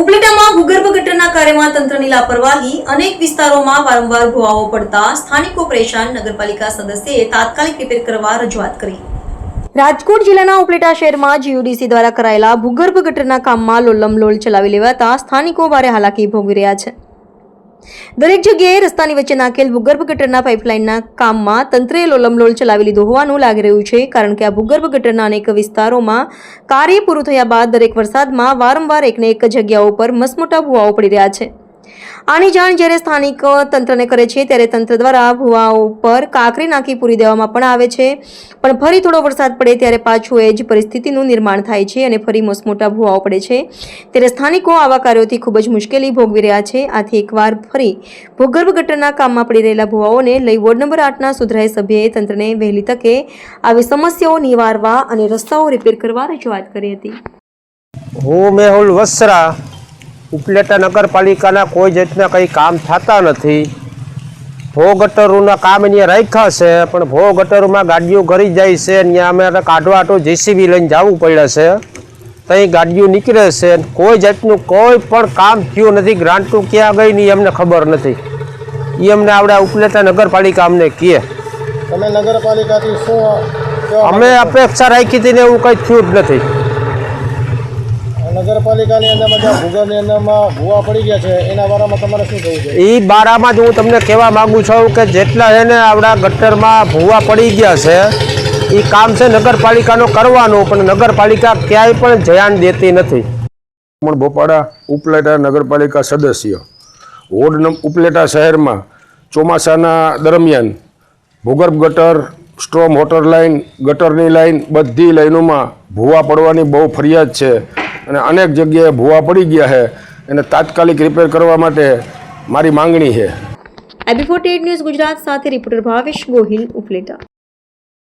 ઉપલેટામાં ભૂગર્ભ ગટરના કાર્યમાં તંત્રની લાપરવાહી, અનેક વિસ્તારોમાં વારંવાર ભોવાઓ પડતા સ્થાનિકો પરેશાન નગરપાલિકા સદસ્યએ તાત્કાલિક રિપેર કરવા રજૂઆત કરી. રાજકોટ જિલ્લાના ઉપલેટા શહેરમાં જીયુડીસી દ્વારા કરાયેલા ભૂગર્ભ ગટરના કામમાં લોલમલોલ ચલાવી લેવાતા સ્થાનિકો ભારે હાલાકી ભોગવી રહ્યા છે. દરેક જગ્યાએ રસ્તાની વચ્ચે નાખેલ ભૂગર્ભ ગટરના પાઇપલાઇનના કામમાં તંત્રએ લોલમલોલ ચલાવી લીધું હોવાનું લાગી રહ્યું છે, કારણ કે આ ભૂગર્ભ ગટરના અનેક વિસ્તારોમાં કાર્ય પૂરું થયા બાદ દરેક વરસાદમાં વારંવાર એકને એક જગ્યાઓ પર મસમોટા ભૂવાઓ પડી રહ્યા છે. આની જાણ જ્યારે સ્થાનિક તંત્રને કરે છે, ત્યારે તંત્ર દ્વારા ભૂવાઓ પર કાંકરી નાખી પૂરી દેવામાં પણ આવે છે. પણ ફરી થોડો વરસાદ પડે ત્યારે પાછું એ જ પરિસ્થિતિનું નિર્માણ થાય છે અને ફરી મોસમોટા ભૂવાઓ પડે છે. ત્યારે સ્થાનિકો આવા કાર્યોથી ખૂબ જ મુશ્કેલી ભોગવી રહ્યા છે. આથી એકવાર ફરી ભૂગર્ભ ગટરના કામમાં પડી રહેલા ભૂવાઓને લઈ વોર્ડ નંબર આઠના સુધરાઈ સભ્યએ તંત્રને વહેલી તકે આવી સમસ્યાઓ નિવારવા અને રસ્તાઓ રિપેર કરવા રજૂઆત કરી હતી. હું મેહુલ વસરા. ઉપલેટા નગરપાલિકાના કોઈ જાતના કંઈ કામ થતા નથી. ભો ગટરોના કામ અહીંયા રાખ્યા છે પણ ભો ગટરોમાં ગાડીઓ ઘરી જાય છે ત્યાં અમે કાઢવા તો જેસીબી લઈને જવું પડે છે. ત્યાં ગાડીઓ નીકળે છે કોઈ જાતનું કોઈ પણ કામ થયું નથી ગ્રાન્ટું ક્યાં ગઈ નહીં અમને ખબર નથી. એ અમને આવડે ઉપલેટા નગરપાલિકા અમને કહે. તમે નગરપાલિકાથી શું અમે અપેક્ષા રાખી હતી ને એવું કંઈ થયું જ નથી? નગરપાલિકાની અંદરમાં જ્યાં ભૂગર્ભની અંદરમાં ભૂવા પડી ગયા છે એના બારામાં તમારે શું કહેવું છે એ બારામાં જ હું તમને કહેવા માગું છું કે જેટલા છે ને આવડા ગટરમાં ભૂવા પડી ગયા છે એ કામ છે નગરપાલિકાનો કરવાનું પણ નગરપાલિકા ક્યાંય પણ ધ્યાન દેતી નથી. પણ બોપાડા ઉપલેટા નગરપાલિકા સદસ્ય. વોર્ડ ઉપલેટા શહેરમાં ચોમાસાના દરમિયાન ભૂગર્ભ ગટર સ્ટ્રોમ વોટર લાઇન ગટરની લાઇન બધી લાઇનોમાં ભૂવા પડવાની બહુ ફરિયાદ છે. અને અનેક જગ્યાએ ભૂવા પડી ગયા છે. એને તાત્કાલિક રિપેર કરવા માટે મારી માંગણી છે. એબી ફોર્ટી ન્યૂઝ ગુજરાત સાથે રિપોર્ટર ભાવેશ ગોહિલ ઉપલેટા.